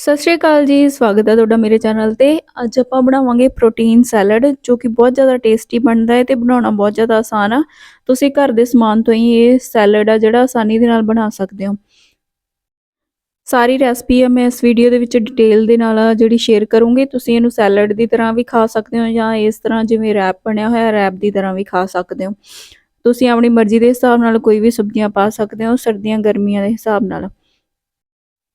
ਸਤਿ ਸ਼੍ਰੀ ਅਕਾਲ ਜੀ, ਸਵਾਗਤ ਹੈ ਤੁਹਾਡਾ ਮੇਰੇ ਚੈਨਲ ਤੇ। ਅੱਜ ਆਪਾਂ ਬਣਾਵਾਂਗੇ ਪ੍ਰੋਟੀਨ ਸੈਲਡ, ਜੋ ਕਿ ਬਹੁਤ ਜ਼ਿਆਦਾ ਟੇਸਟੀ ਬਣਦਾ ਹੈ ਤੇ ਬਣਾਉਣਾ ਬਹੁਤ ਜ਼ਿਆਦਾ ਆਸਾਨ ਆ। ਤੁਸੀਂ ਘਰ ਦੇ ਸਮਾਨ ਤੋਂ ਹੀ ਇਹ ਸੈਲਡ ਆ ਜਿਹੜਾ ਆਸਾਨੀ ਦੇ ਨਾਲ ਬਣਾ ਸਕਦੇ ਹੋ। ਸਾਰੀ ਰੈਸਪੀ ਆ, ਮੈਂ ਇਸ ਵੀਡੀਓ ਦੇ ਵਿੱਚ ਡਿਟੇਲ ਦੇ ਨਾਲ ਜਿਹੜੀ ਸ਼ੇਅਰ ਕਰੂੰਗੀ। ਤੁਸੀਂ ਇਹਨੂੰ ਸੈਲਡ ਦੀ ਤਰ੍ਹਾਂ ਵੀ ਖਾ ਸਕਦੇ ਹੋ ਜਾਂ ਇਸ ਤਰ੍ਹਾਂ ਜਿਵੇਂ ਰੈਪ ਬਣਿਆ ਹੋਇਆ, ਰੈਪ ਦੀ ਤਰ੍ਹਾਂ ਵੀ ਖਾ ਸਕਦੇ ਹੋ। ਤੁਸੀਂ ਆਪਣੀ ਮਰਜ਼ੀ ਦੇ ਹਿਸਾਬ ਨਾਲ ਕੋਈ ਵੀ ਸਬਜ਼ੀਆਂ ਪਾ ਸਕਦੇ ਹੋ ਸਰਦੀਆਂ, ਗਰਮੀਆਂ ਦੇ ਹਿਸਾਬ ਨਾਲ।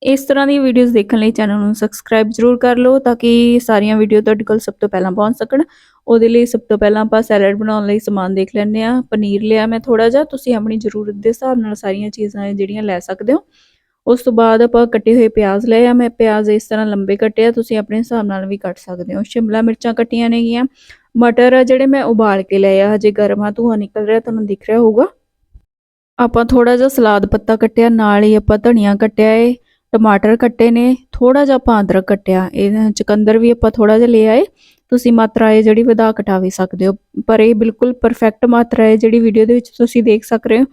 ਇਸ ਤਰ੍ਹਾਂ ਦੀਆਂ ਵੀਡੀਓਜ਼ ਦੇਖਣ ਲਈ ਚੈਨਲ ਨੂੰ ਸਬਸਕ੍ਰਾਈਬ ਜ਼ਰੂਰ ਕਰ ਲਓ ਤਾਂ ਕਿ ਸਾਰੀਆਂ ਵੀਡੀਓ ਤੁਹਾਡੇ ਕੋਲ ਸਭ ਤੋਂ ਪਹਿਲਾਂ ਪਹੁੰਚ ਸਕਣ। ਉਹਦੇ ਲਈ ਸਭ ਤੋਂ ਪਹਿਲਾਂ ਆਪਾਂ ਸੈਲਡ ਬਣਾਉਣ ਲਈ ਸਮਾਨ ਦੇਖ ਲੈਂਦੇ ਆ ਪਨੀਰ ਲਿਆ ਮੈਂ ਥੋੜਾ ਜਿਹਾ। ਤੁਸੀਂ ਆਪਣੀ ਜ਼ਰੂਰਤ ਦੇ ਹਿਸਾਬ ਨਾਲ ਸਾਰੀਆਂ ਚੀਜ਼ਾਂ ਜਿਹੜੀਆਂ ਲੈ ਸਕਦੇ ਹੋ। ਉਸ ਤੋਂ ਬਾਅਦ ਆਪਾਂ ਕੱਟੇ ਹੋਏ ਪਿਆਜ਼ ਲਏ ਆ। ਮੈਂ ਪਿਆਜ਼ ਇਸ ਤਰ੍ਹਾਂ ਲੰਬੇ ਕੱਟੇ ਆ। ਤੁਸੀਂ ਆਪਣੇ ਹਿਸਾਬ ਨਾਲ ਵੀ ਕੱਟ ਸਕਦੇ ਹੋ। ਸ਼ਿਮਲਾ ਮਿਰਚਾਂ ਕੱਟੀਆਂ ਨੇਗੀਆਂ। ਮਟਰ ਆ ਜਿਹੜੇ ਮੈਂ ਉਬਾਲ ਕੇ ਲਏ ਆ। ਹਜੇ ਗਰਮ ਆ, ਧੂਆ ਨਿਕਲ ਰਿਹਾ, ਤੁਹਾਨੂੰ ਦਿਖ ਰਿਹਾ ਹੋਊਗਾ। ਆਪਾਂ ਥੋੜਾ ਜਿਹਾ ਸਲਾਦ ਪੱਤਾ ਕੱਟਿਆ। ਨਾਲ ਹੀ ਆਪਾਂ ਧਨੀਆ ਕੱਟਿਆ ਏ। ਟਮਾਟਰ ਕੱਟੇ ਨੇ ਥੋੜਾ ਜਿਹਾ ਆਪਾਂ ਅਦਰਕ ਕੱਟਿਆ ਇਹ ਚਕੰਦਰ ਵੀ ਆਪਾਂ ਥੋੜਾ ਜਿਹਾ ਲੈ ਆਏ। ਤੁਸੀਂ ਮਾਤਰਾ ਇਹ ਜਿਹੜੀ ਵਧਾ ਘਟਾ ਵੀ ਸਕਦੇ ਹੋ, ਪਰ ਇਹ ਬਿਲਕੁਲ ਪਰਫੈਕਟ ਮਾਤਰਾ ਹੈ, ਜਿਹੜੀ ਵੀਡੀਓ ਦੇ ਵਿੱਚ ਤੁਸੀਂ ਦੇਖ ਸਕ ਰਹੇ ਹੋ।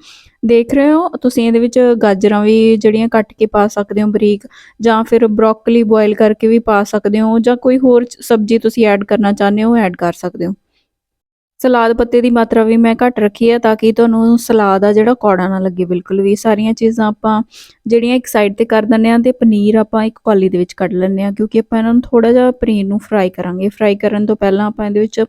ਦੇਖ ਰਹੇ ਹੋ, ਤੁਸੀਂ ਇਹਦੇ ਵਿੱਚ ਗਾਜਰਾਂ ਵੀ ਜਿਹੜੀਆਂ ਕੱਟ ਕੇ ਪਾ ਸਕਦੇ ਹੋ ਬਰੀਕ, ਜਾਂ ਫਿਰ ਬ੍ਰੋਕਲੀ ਬੋਇਲ ਕਰਕੇ ਵੀ ਪਾ ਸਕਦੇ ਹੋ, ਜਾਂ ਕੋਈ ਹੋਰ ਸਬਜ਼ੀ ਤੁਸੀਂ ਐਡ ਕਰਨਾ ਚਾਹੁੰਦੇ ਹੋ ਐਡ ਕਰ ਸਕਦੇ ਹੋ। ਸਲਾਦ ਪੱਤੇ ਦੀ ਮਾਤਰਾ ਵੀ ਮੈਂ ਘੱਟ ਰੱਖੀ ਹੈ ਤਾਂ ਕਿ ਤੁਹਾਨੂੰ ਸਲਾਦ ਆ ਜਿਹੜਾ ਕੌੜਾ ਨਾ ਲੱਗੇ ਬਿਲਕੁਲ ਵੀ। ਸਾਰੀਆਂ ਚੀਜ਼ਾਂ ਆਪਾਂ ਜਿਹੜੀਆਂ ਇੱਕ ਸਾਈਡ ਤੇ ਕਰ ਦਿੰਨੇ ਆ ਤੇ ਪਨੀਰ ਆਪਾਂ ਇੱਕ ਕੌਲੀ ਦੇ ਵਿੱਚ ਕੱਢ ਲੈਂਦੇ ਆ ਕਿਉਂਕਿ ਆਪਾਂ ਇਹਨਾਂ ਨੂੰ ਥੋੜਾ ਜਿਹਾ ਪਨੀਰ ਨੂੰ ਫਰਾਈ ਕਰਾਂਗੇ। ਫਰਾਈ ਕਰਨ ਤੋਂ ਪਹਿਲਾਂ ਆਪਾਂ ਇਹਦੇ ਵਿੱਚ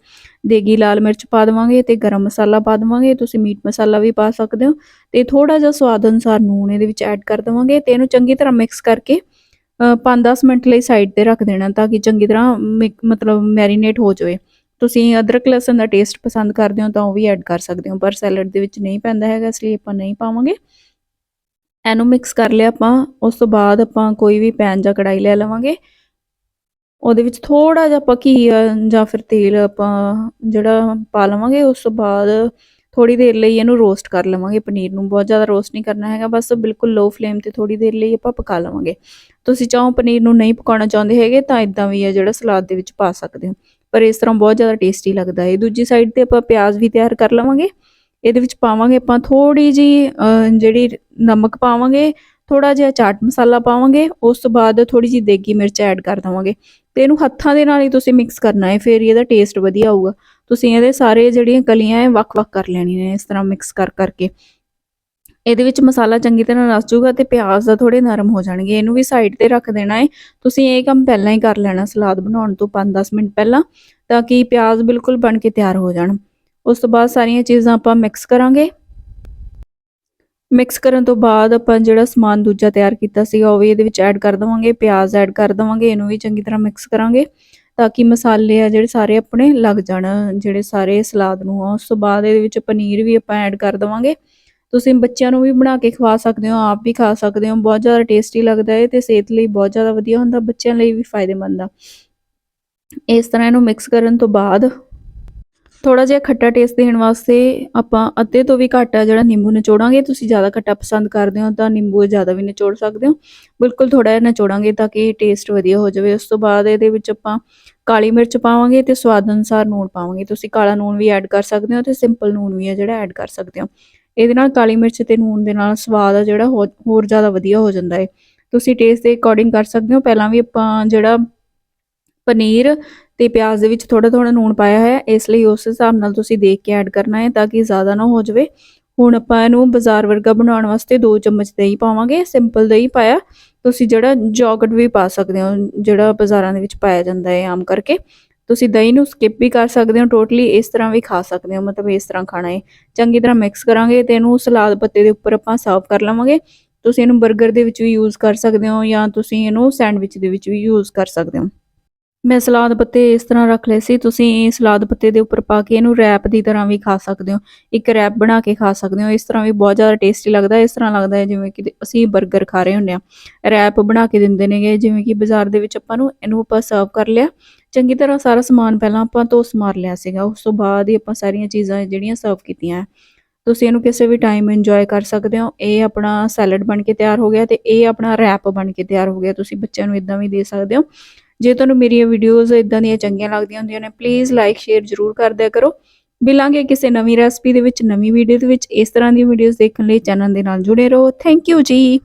ਦੇਗੀ, ਲਾਲ ਮਿਰਚ ਪਾ ਦੇਵਾਂਗੇ ਤੇ ਗਰਮ ਮਸਾਲਾ ਪਾ ਦੇਵਾਂਗੇ। ਤੁਸੀਂ ਮੀਟ ਮਸਾਲਾ ਵੀ ਪਾ ਸਕਦੇ ਹੋ ਤੇ ਥੋੜਾ ਜਿਹਾ ਸਵਾਦ ਅਨੁਸਾਰ ਨੂਣ ਇਹਦੇ ਵਿੱਚ ਐਡ ਕਰ ਦੇਵਾਂਗੇ ਤੇ ਇਹਨੂੰ ਚੰਗੀ ਤਰ੍ਹਾਂ ਮਿਕਸ ਕਰਕੇ 5-10 ਮਿੰਟ ਲਈ ਸਾਈਡ ਤੇ ਰੱਖ ਦੇਣਾ ਤਾਂ ਕਿ ਚੰਗੀ ਤਰ੍ਹਾਂ ਮਤਲਬ ਮੈਰੀਨੇਟ ਹੋ ਜਾਵੇ। ਤੁਸੀਂ ਅਦਰਕ ਲਸਣ ਦਾ ਟੇਸਟ ਪਸੰਦ ਕਰਦੇ ਹੋ ਤਾਂ ਉਹ ਵੀ ਐਡ ਕਰ ਸਕਦੇ ਹੋ, ਪਰ ਸੈਲਡ ਦੇ ਵਿੱਚ ਨਹੀਂ ਪੈਂਦਾ ਹੈਗਾ, ਇਸ ਲਈ ਆਪਾਂ ਨਹੀਂ ਪਾਵਾਂਗੇ। ਇਹਨੂੰ ਮਿਕਸ ਕਰ ਲਿਆ ਆਪਾਂ, ਉਸ ਤੋਂ ਬਾਅਦ ਆਪਾਂ ਕੋਈ ਵੀ ਪੈਨ ਜਾਂ ਕੜਾਈ ਲੈ ਲਵਾਂਗੇ। ਉਹਦੇ ਵਿੱਚ ਥੋੜਾ ਜਿਹਾ ਆਪਾਂ ਘੀ ਜਾਂ ਫਿਰ ਤੇਲ ਆਪਾਂ ਜਿਹੜਾ ਪਾ ਲਵਾਂਗੇ, ਉਸ ਤੋਂ ਬਾਅਦ ਥੋੜੀ ਦੇਰ ਲਈ ਇਹਨੂੰ ਰੋਸਟ ਕਰ ਲਵਾਂਗੇ। ਪਨੀਰ ਨੂੰ ਬਹੁਤ ਜ਼ਿਆਦਾ ਰੋਸਟ ਨਹੀਂ ਕਰਨਾ ਹੈਗਾ, ਬਸ ਬਿਲਕੁਲ ਲੋ ਫਲੇਮ ਤੇ ਥੋੜੀ ਦੇਰ ਲਈ ਆਪਾਂ ਪਕਾ ਲਵਾਂਗੇ। ਤੁਸੀਂ ਚਾਹੋ ਪਨੀਰ ਨੂੰ ਨਹੀਂ ਪਕਾਉਣਾ ਚਾਹੁੰਦੇ ਹੈਗੇ, ਤਾਂ ਇਦਾਂ ਵੀ ਹੈ ਜਿਹੜਾ ਸਲਾਦ ਦੇ ਵਿੱਚ ਪਾ ਸਕਦੇ ਹੋ। ਪਰ ਇਸ ਤਰ੍ਹਾਂ ਬਹੁਤ ਜ਼ਿਆਦਾ ਟੇਸਟੀ ਲੱਗਦਾ ਹੈ। ਦੂਜੀ ਸਾਈਡ ਤੇ ਆਪਾਂ ਪਿਆਜ਼ ਵੀ ਤਿਆਰ ਕਰ ਲਵਾਂਗੇ। ਇਹਦੇ ਵਿੱਚ ਪਾਵਾਂਗੇ ਆਪਾਂ ਥੋੜੀ ਜੀ ਜਿਹੜੀ ਨਮਕ ਪਾਵਾਂਗੇ ਥੋੜਾ ਜਿਹਾ ਚਾਟ ਮਸਾਲਾ ਪਾਵਾਂਗੇ, ਉਸ ਤੋਂ ਬਾਅਦ ਥੋੜੀ ਜੀ ਦੇਗੀ ਮਿਰਚ ਐਡ ਕਰ ਦਵਾਂਗੇ। ਤੇ ਇਹਨੂੰ ਹੱਥਾਂ ਦੇ ਨਾਲ ਹੀ ਤੁਸੀਂ ਮਿਕਸ ਕਰਨਾ ਹੈ, ਫਿਰ ਇਹਦਾ ਟੇਸਟ ਵਧੀਆ ਆਊਗਾ। ਤੁਸੀਂ ਇਹਦੇ ਸਾਰੇ ਜਿਹੜੀਆਂ ਕਲੀਆਂ ਹੈ, ਵੱਖ-ਵੱਖ ਕਰ ਲੈਣੀਆਂ ਨੇ, ਇਸ ਤਰ੍ਹਾਂ ਮਿਕਸ ਕਰ ਕਰਕੇ ਇਹਦੇ ਵਿੱਚ ਮਸਾਲਾ ਚੰਗੀ ਤਰ੍ਹਾਂ ਰਸ ਜੂਗਾ ਤੇ ਪਿਆਜ਼ ਦਾ ਥੋੜੇ ਨਰਮ ਹੋ ਜਾਣਗੇ, ਇਹਨੂੰ ਵੀ ਸਾਈਡ ਤੇ ਰੱਖ ਦੇਣਾ ਹੈ ਤੁਸੀਂ ਇਹ ਕੰਮ ਪਹਿਲਾਂ ਹੀ ਕਰ ਲੈਣਾ, ਸਲਾਦ ਬਣਾਉਣ ਤੋਂ 5-10 ਮਿੰਟ ਪਹਿਲਾਂ, ਤਾਂ ਕਿ ਪਿਆਜ਼ ਬਿਲਕੁਲ ਬਣ ਕੇ ਤਿਆਰ ਹੋ ਜਾਣ। ਉਸ ਤੋਂ ਬਾਅਦ ਸਾਰੀਆਂ ਚੀਜ਼ਾਂ ਆਪਾਂ ਮਿਕਸ ਕਰਾਂਗੇ। ਮਿਕਸ ਕਰਨ ਤੋਂ ਬਾਅਦ ਆਪਾਂ ਜਿਹੜਾ ਸਮਾਨ ਦੂਜਾ ਤਿਆਰ ਕੀਤਾ ਸੀਗਾ, ਉਹ ਵੀ ਇਹਦੇ ਵਿੱਚ ਐਡ ਕਰ ਦਵਾਂਗੇ, ਪਿਆਜ਼ ਐਡ ਕਰ ਦਵਾਂਗੇ, ਇਹਨੂੰ ਵੀ ਚੰਗੀ ਤਰ੍ਹਾਂ ਮਿਕਸ ਕਰਾਂਗੇ, ਤਾਂ ਕਿ ਮਸਾਲੇ ਆ ਜਿਹੜੇ ਸਾਰੇ ਆਪਣੇ ਲੱਗ ਜਾਣ, ਜਿਹੜੇ ਸਾਰੇ ਸਲਾਦ ਨੂੰ ਉਸ ਤੋਂ ਬਾਅਦ ਇਹਦੇ ਵਿੱਚ ਪਨੀਰ ਵੀ ਆਪਾਂ ਐਡ ਕਰ ਦਵਾਂਗੇ। ਤੁਸੀਂ ਬੱਚਿਆਂ ਨੂੰ ਵੀ ਬਣਾ ਕੇ ਖਵਾ ਸਕਦੇ ਹੋ, ਆਪ ਵੀ ਖਾ ਸਕਦੇ ਹੋ, ਬਹੁਤ ਜ਼ਿਆਦਾ ਟੇਸਟੀ ਲੱਗਦਾ ਹੈ ਤੇ ਸਿਹਤ ਲਈ ਬਹੁਤ ਜ਼ਿਆਦਾ ਵਧੀਆ ਹੁੰਦਾ, ਬੱਚਿਆਂ ਲਈ ਵੀ ਫਾਇਦੇਮੰਦ ਆ। ਇਸ ਤਰ੍ਹਾਂ ਇਹਨੂੰ ਮਿਕਸ ਕਰਨ ਤੋਂ ਬਾਅਦ ਥੋੜਾ ਜਿਹਾ ਖੱਟਾ ਟੇਸਟ ਦੇਣ ਵਾਸਤੇ ਆਪਾਂ ਅੱਧੇ ਤੋਂ ਵੀ ਘੱਟ ਆ ਜਿਹੜਾ ਨਿੰਬੂ ਨਿਚੋੜਾਂਗੇ, ਤੁਸੀਂ ਜ਼ਿਆਦਾ ਖੱਟਾ ਪਸੰਦ ਕਰਦੇ ਹੋ ਤਾਂ ਨਿੰਬੂ ਜ਼ਿਆਦਾ ਵੀ ਨਿਚੋੜ ਸਕਦੇ ਹੋ। ਬਿਲਕੁਲ ਥੋੜਾ ਜਿਹਾ ਨਿਚੋੜਾਂਗੇ ਤਾਂ ਕਿ ਟੇਸਟ ਵਧੀਆ ਹੋ ਜਾਵੇ, ਉਸ ਤੋਂ ਬਾਅਦ ਇਹਦੇ ਵਿੱਚ ਆਪਾਂ ਕਾਲੀ ਮਿਰਚ ਪਾਵਾਂਗੇ ਤੇ ਸਵਾਦ ਅਨੁਸਾਰ ਨੂਣ ਪਾਵਾਂਗੇ, ਤੁਸੀਂ ਕਾਲਾ ਨੂਣ ਵੀ ਐਡ ਕਰ ਸਕਦੇ ਹੋ ਤੇ ਸਿੰਪਲ ਨੂਣ ਵੀ ਆ ਜਿਹੜਾ ਐਡ ਕਰ ਸਕਦੇ ਹੋ। ਇਹਦੇ ਨਾਲ ਕਾਲੀ ਮਿਰਚ ਤੇ ਨੂਨ ਦੇ ਨਾਲ ਸਵਾਦ ਆ ਜਿਹੜਾ ਹੋਰ ਜ਼ਿਆਦਾ ਵਧੀਆ ਹੋ ਜਾਂਦਾ ਹੈ ਤੁਸੀਂ ਟੇਸਟ ਦੇ ਅਕੋਰਡਿੰਗ ਕਰ ਸਕਦੇ ਹੋ। ਪਹਿਲਾਂ ਵੀ ਆਪਾਂ ਜਿਹੜਾ ਪਨੀਰ ਤੇ ਪਿਆਜ਼ ਦੇ ਵਿੱਚ ਥੋੜਾ ਥੋੜਾ ਨੂਨ ਪਾਇਆ ਹੈ ਇਸ ਲਈ ਉਸ ਹਿਸਾਬ ਨਾਲ ਤੁਸੀਂ ਦੇਖ ਕੇ ਐਡ ਕਰਨਾ ਹੈ ਤਾਂ ਕਿ ਜ਼ਿਆਦਾ ਨਾ ਹੋ ਜਾਵੇ। ਹੁਣ ਆਪਾਂ ਇਹਨੂੰ ਬਾਜ਼ਾਰ ਵਰਗਾ ਬਣਾਉਣ ਵਾਸਤੇ 2 ਚਮਚ ਦਹੀਂ ਪਾਵਾਂਗੇ। ਸਿੰਪਲ ਦਹੀਂ ਪਾਇਆ, ਤੁਸੀਂ ਜਿਹੜਾ ਜੋਗਟ ਵੀ ਪਾ ਸਕਦੇ ਹੋ, ਜਿਹੜਾ ਬਾਜ਼ਾਰਾਂ ਦੇ ਵਿੱਚ ਪਾਇਆ ਜਾਂਦਾ ਹੈ ਆਮ ਕਰਕੇ। ਤੁਸੀਂ ਦਹੀਂ ਨੂੰ ਸਕਿਪ ਵੀ ਕਰ ਸਕਦੇ ਹੋ ਟੋਟਲੀ ਇਸ ਤਰ੍ਹਾਂ ਵੀ ਖਾ ਸਕਦੇ ਹੋ, ਮਤਲਬ ਇਸ ਤਰ੍ਹਾਂ ਖਾਣਾ ਹੈ। ਚੰਗੀ ਤਰ੍ਹਾਂ ਮਿਕਸ ਕਰਾਂਗੇ ਤੇ ਇਹਨੂੰ ਸਲਾਦ ਪੱਤੇ ਦੇ ਉੱਪਰ ਆਪਾਂ ਸਰਵ ਕਰ ਲਵਾਂਗੇ। ਤੁਸੀਂ ਇਹਨੂੰ 버ਗਰ ਦੇ ਵਿੱਚ ਵੀ ਯੂਜ਼ ਕਰ ਸਕਦੇ ਹੋ ਜਾਂ ਤੁਸੀਂ ਇਹਨੂੰ ਸੈਂਡਵਿਚ ਦੇ ਵਿੱਚ ਵੀ ਯੂਜ਼ ਕਰ ਸਕਦੇ ਹੋ। ਮੈਂ ਸਲਾਦ ਪੱਤੇ ਇਸ ਤਰ੍ਹਾਂ ਰੱਖ ਲਏ ਸੀ, ਤੁਸੀਂ ਇਹ ਸਲਾਦ ਪੱਤੇ ਦੇ ਉੱਪਰ ਪਾ ਕੇ ਇਹਨੂੰ ਰੈਪ ਦੀ ਤਰ੍ਹਾਂ ਵੀ ਖਾ ਸਕਦੇ ਹੋ। ਇੱਕ ਰੈਪ ਬਣਾ ਕੇ ਖਾ ਸਕਦੇ ਹੋ, ਇਸ ਤਰ੍ਹਾਂ ਵੀ ਬਹੁਤ ਜ਼ਿਆਦਾ ਟੇਸਟੀ ਲੱਗਦਾ ਹੈ ਇਸ ਤਰ੍ਹਾਂ ਲੱਗਦਾ ਹੈ ਜਿਵੇਂ ਕਿ ਅਸੀਂ 버ਗਰ ਖਾ ਰਹੇ ਹੁੰਦੇ ਆ ਰੈਪ ਬਣਾ ਕੇ ਦਿੰਦੇ ਨੇਗੇ, ਜਿਵੇਂ ਕਿ ਬਾਜ਼ਾਰ ਦੇ ਵਿੱਚ ਆਪਾਂ ਨੂੰ ਇਹਨੂੰ ਆਪਾਂ ਸਰਵ ਕਰ ਲਿਆ। ਚੰਗੀ ਤਰ੍ਹਾਂ ਸਾਰਾ ਸਮਾਨ ਪਹਿਲਾਂ ਆਪਾਂ ਧੋਸ ਮਾਰ ਲਿਆ ਸੀਗਾ, ਉਸ ਤੋਂ ਬਾਅਦ ਹੀ ਆਪਾਂ ਸਾਰੀਆਂ ਚੀਜ਼ਾਂ ਜਿਹੜੀਆਂ ਸਰਵ ਕੀਤੀਆਂ। ਤੁਸੀਂ ਇਹਨੂੰ ਕਿਸੇ ਵੀ ਟਾਈਮ ਇੰਜੋਏ ਕਰ ਸਕਦੇ ਹੋ। ਇਹ ਆਪਣਾ ਸੈਲਡ ਬਣ ਕੇ ਤਿਆਰ ਹੋ ਗਿਆ ਤੇ ਇਹ ਆਪਣਾ ਰੈਪ ਬਣ ਕੇ ਤਿਆਰ ਹੋ ਗਿਆ। ਤੁਸੀਂ ਬੱਚਿਆਂ ਨੂੰ ਇਦਾਂ ਵੀ ਦੇ ਸਕਦੇ ਹੋ। ਜੇ ਤੁਹਾਨੂੰ ਮੇਰੀਆਂ ਵੀਡੀਓਜ਼ ਇਦਾਂ ਦੀਆਂ ਚੰਗੀਆਂ ਲੱਗਦੀਆਂ ਹੁੰਦੀਆਂ ਨੇ ਪਲੀਜ਼ ਲਾਈਕ ਸ਼ੇਅਰ ਜ਼ਰੂਰ ਕਰ ਦਿਆ ਕਰੋ। ਮਿਲਾਂਗੇ ਕਿਸੇ ਨਵੀਂ ਰੈਸਪੀ ਦੇ ਵਿੱਚ, ਨਵੀਂ ਵੀਡੀਓ ਦੇ ਵਿੱਚ। ਇਸ ਤਰ੍ਹਾਂ ਦੀਆਂ ਵੀਡੀਓਜ਼ ਦੇਖਣ ਲਈ ਚੈਨਲ ਦੇ ਨਾਲ ਜੁੜੇ ਰਹੋ। ਥੈਂਕ ਯੂ ਜੀ।